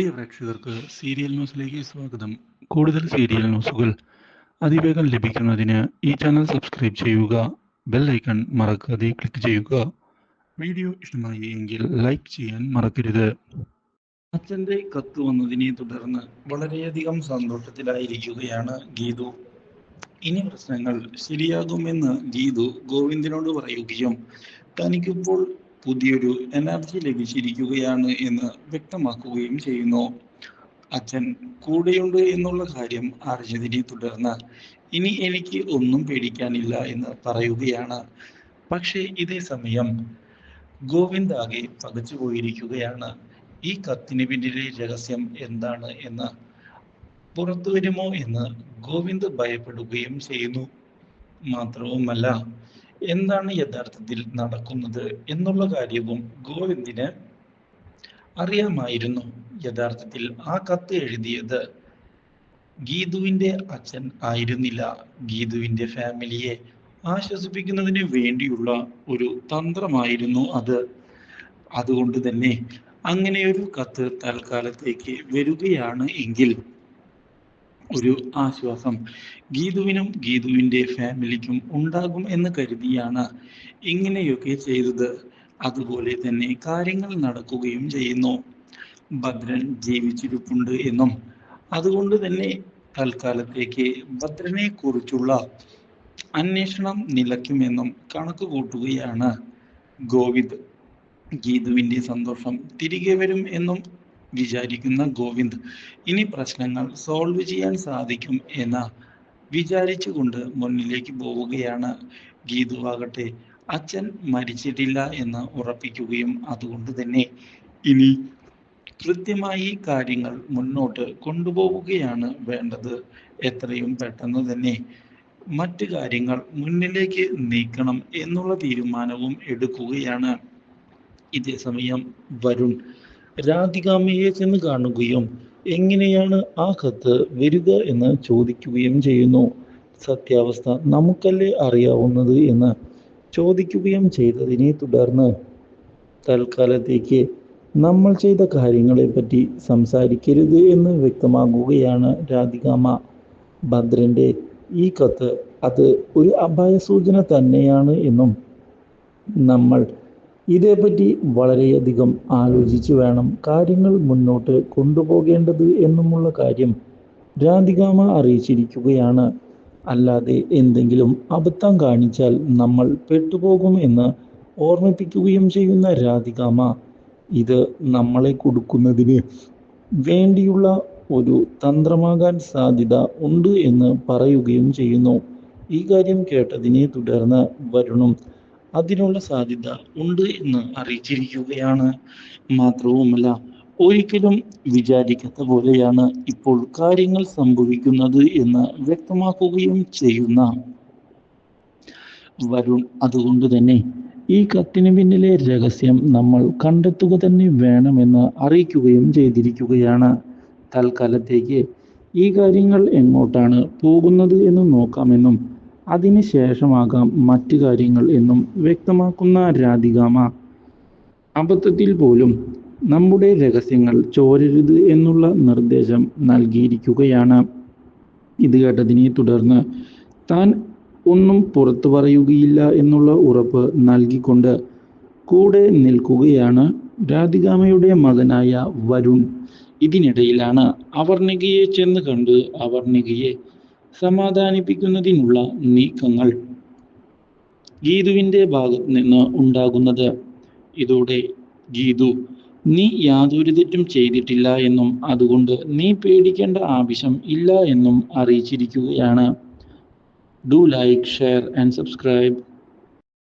പ്രിയ പ്രേക്ഷകർക്ക് സീരിയൽ ന്യൂസിലേക്ക് സ്വാഗതം. കൂടുതൽ സീരിയൽ ന്യൂസുകൾ അതിവേഗം ലഭിക്കുന്നതിന് ഈ ചാനൽ സബ്സ്ക്രൈബ് ചെയ്യുക ബെൽ ഐക്കൺ മറക്കാതെ ക്ലിക്ക് ചെയ്യുക. വീഡിയോ ഇഷ്ടമായി എങ്കിൽ ലൈക്ക് ചെയ്യാൻ മറക്കരുത്. അച്ഛന്റെ കത്ത് വന്നതിനെ തുടർന്ന് വളരെയധികം സന്തോഷത്തിലായിരിക്കുകയാണ് ഗീതു. ഇനി പ്രശ്നങ്ങൾ ശരിയാകുമെന്ന് ഗീതു ഗോവിന്ദനോട് പറയുകയും തനിക്കിപ്പോൾ പുതിയൊരു എനർജി ലഭിച്ചിരിക്കുകയാണ് എന്ന് വ്യക്തമാക്കുകയും ചെയ്യുന്നു. അച്ഛൻ കൂടെയുണ്ട് എന്നുള്ള കാര്യം അറിഞ്ഞതിനെ തുടർന്ന് ഇനി എനിക്ക് ഒന്നും പേടിക്കാനില്ല എന്ന് പറയുകയാണ്. പക്ഷേ ഇതേ സമയം ഗോവിന്ദ് ആകെ പകച്ചു പോയിരിക്കുകയാണ്. ഈ കത്തിന് പിന്നിലെ രഹസ്യം എന്താണ് എന്ന് പുറത്തു വരുമോ എന്ന് ഗോവിന്ദ് ഭയപ്പെടുകയും ചെയ്യുന്നു. മാത്രവുമല്ല എന്താണ് യഥാർത്ഥത്തിൽ നടക്കുന്നത് എന്നുള്ള കാര്യവും ഗോവിന്ദിന് അറിയാമായിരുന്നു. യഥാർത്ഥത്തിൽ ആ കത്ത് എഴുതിയത് ഗീതുവിന്റെ അച്ഛൻ ആയിരുന്നില്ല. ഗീതുവിന്റെ ഫാമിലിയെ ആശ്വസിപ്പിക്കുന്നതിന് വേണ്ടിയുള്ള ഒരു തന്ത്രമായിരുന്നു അത്. അതുകൊണ്ട് തന്നെ അങ്ങനെ ഒരു കത്ത് തൽക്കാലത്തേക്ക് വരികയാണ് എങ്കിൽ ഒരു ആശ്വാസം. ഗീതുവിനും ഗീതുവിന്റെ ഫാമിലിക്കും ഉണ്ടാകും എന്ന് കരുതിയാണ് ഇങ്ങനെയൊക്കെ ചെയ്തത്. അതുപോലെ തന്നെ കാര്യങ്ങൾ നടക്കുകയും ചെയ്യുന്നു. ഭദ്രൻ ജീവിച്ചിരിപ്പുണ്ട് എന്നും. അതുകൊണ്ട് തന്നെ തൽക്കാലത്തേക്ക് ഭദ്രനെ കുറിച്ചുള്ള അന്വേഷണം നിലയ്ക്കുമെന്നും കണക്ക് കൂട്ടുകയാണ് ഗോവിന്ദ്. ഗീതുവിന്റെ സന്തോഷം തിരികെ വരും എന്നും വിചാരിക്കുന്ന ഗോവിന്ദ് ഇനി പ്രശ്നങ്ങൾ സോൾവ് ചെയ്യാൻ സാധിക്കും എന്ന വിചാരിച്ചുകൊണ്ട് മുന്നിലേക്ക് പോവുകയാണ് ഗീതു ആകട്ടെ അച്ഛൻ മരിച്ചിട്ടില്ല എന്ന് ഉറപ്പിക്കുകയും അതുകൊണ്ട് തന്നെ ഇനി കൃത്യമായി കാര്യങ്ങൾ മുന്നോട്ട് കൊണ്ടുപോവുകയാണ് വേണ്ടത്. എത്രയും പെട്ടെന്ന് തന്നെ മറ്റു കാര്യങ്ങൾ മുന്നിലേക്ക് നീക്കണം എന്നുള്ള തീരുമാനവും എടുക്കുകയാണ്. ഇതേ സമയം വരുൺ രാധികാമ്മയെ ചെന്ന് കാണുകയും എങ്ങനെയാണ് ആ കത്ത് വരിക എന്ന് ചോദിക്കുകയും ചെയ്യുന്നു. സത്യാവസ്ഥ നമുക്കല്ലേ അറിയാവുന്നത് എന്ന് ചോദിക്കുകയും ചെയ്തതിനെ തുടർന്ന് തൽക്കാലത്തേക്ക് നമ്മൾ ചെയ്ത കാര്യങ്ങളെ പറ്റി സംസാരിക്കരുത് എന്ന് വ്യക്തമാകുകയാണ് രാധികാമ ഭദ്രന്റെ ഈ കത്ത് അത് ഒരു അപായ സൂചന തന്നെയാണ് എന്നും നമ്മൾ ഇതേപ്പറ്റി വളരെയധികം ആലോചിച്ച് വേണം കാര്യങ്ങൾ മുന്നോട്ട് കൊണ്ടുപോകേണ്ടത് എന്നുമുള്ള കാര്യം രാധികാമ അറിയിച്ചിരിക്കുകയാണ്. അല്ലാതെ എന്തെങ്കിലും അബദ്ധം കാണിച്ചാൽ നമ്മൾ പെട്ടുപോകും എന്ന് ഓർമ്മിപ്പിക്കുകയും ചെയ്യുന്ന രാധികാമ ഇത് നമ്മളെ കൊടുക്കുന്നതിന് വേണ്ടിയുള്ള ഒരു തന്ത്രമാകാൻ സാധ്യത ഉണ്ട് എന്ന് പറയുകയും ചെയ്യുന്നു. ഈ കാര്യം കേട്ടതിനെ തുടർന്ന് വരുണും അതിനുള്ള സാധ്യത ഉണ്ട് എന്ന് അറിയിച്ചിരിക്കുകയാണ് മാത്രവുമല്ല ഒരിക്കലും വിചാരിക്കാത്ത പോലെയാണ് ഇപ്പോൾ കാര്യങ്ങൾ സംഭവിക്കുന്നത് എന്ന് വ്യക്തമാക്കുകയും ചെയ്യുന്ന വരുൺ. അതുകൊണ്ട് തന്നെ ഈ കത്തിന് പിന്നിലെ രഹസ്യം നമ്മൾ കണ്ടെത്തുക തന്നെ വേണമെന്ന് അറിയിക്കുകയും ചെയ്തിരിക്കുകയാണ്. തൽക്കാലത്തേക്ക് ഈ കാര്യങ്ങൾ എങ്ങോട്ടാണ് പോകുന്നത് എന്ന് നോക്കാമെന്നും അതിന് ശേഷമാകാം മറ്റു കാര്യങ്ങൾ എന്നും വ്യക്തമാക്കുന്ന രാധികാമ. അബദ്ധത്തിൽ പോലും നമ്മുടെ രഹസ്യങ്ങൾ ചോരരുത് എന്നുള്ള നിർദ്ദേശം നൽകിയിരിക്കുകയാണ്. ഇത് കേട്ടതിനെ തുടർന്ന് താൻ ഒന്നും പുറത്തു പറയുകയില്ല എന്നുള്ള ഉറപ്പ് നൽകിക്കൊണ്ട് കൂടെ നിൽക്കുകയാണ് രാധികാമയുടെ മകനായ വരുൺ. ഇതിനിടയിലാണ് അവർണികയെ ചെന്ന് കണ്ട് അവർണികയെ സമാധാനിപ്പിക്കുന്നതിനുള്ള നീക്കങ്ങൾ. ഗീതുവിന്റെ ഭാഗത്ത് നിന്ന് ഉണ്ടാകുന്നത് ഇതോടെ ഗീതു നീ യാതൊരു തെറ്റും ചെയ്തിട്ടില്ല എന്നും അതുകൊണ്ട് നീ പേടിക്കേണ്ട ആവശ്യം ഇല്ല എന്നും അറിയിച്ചിരിക്കുകയാണ്. Do like share and subscribe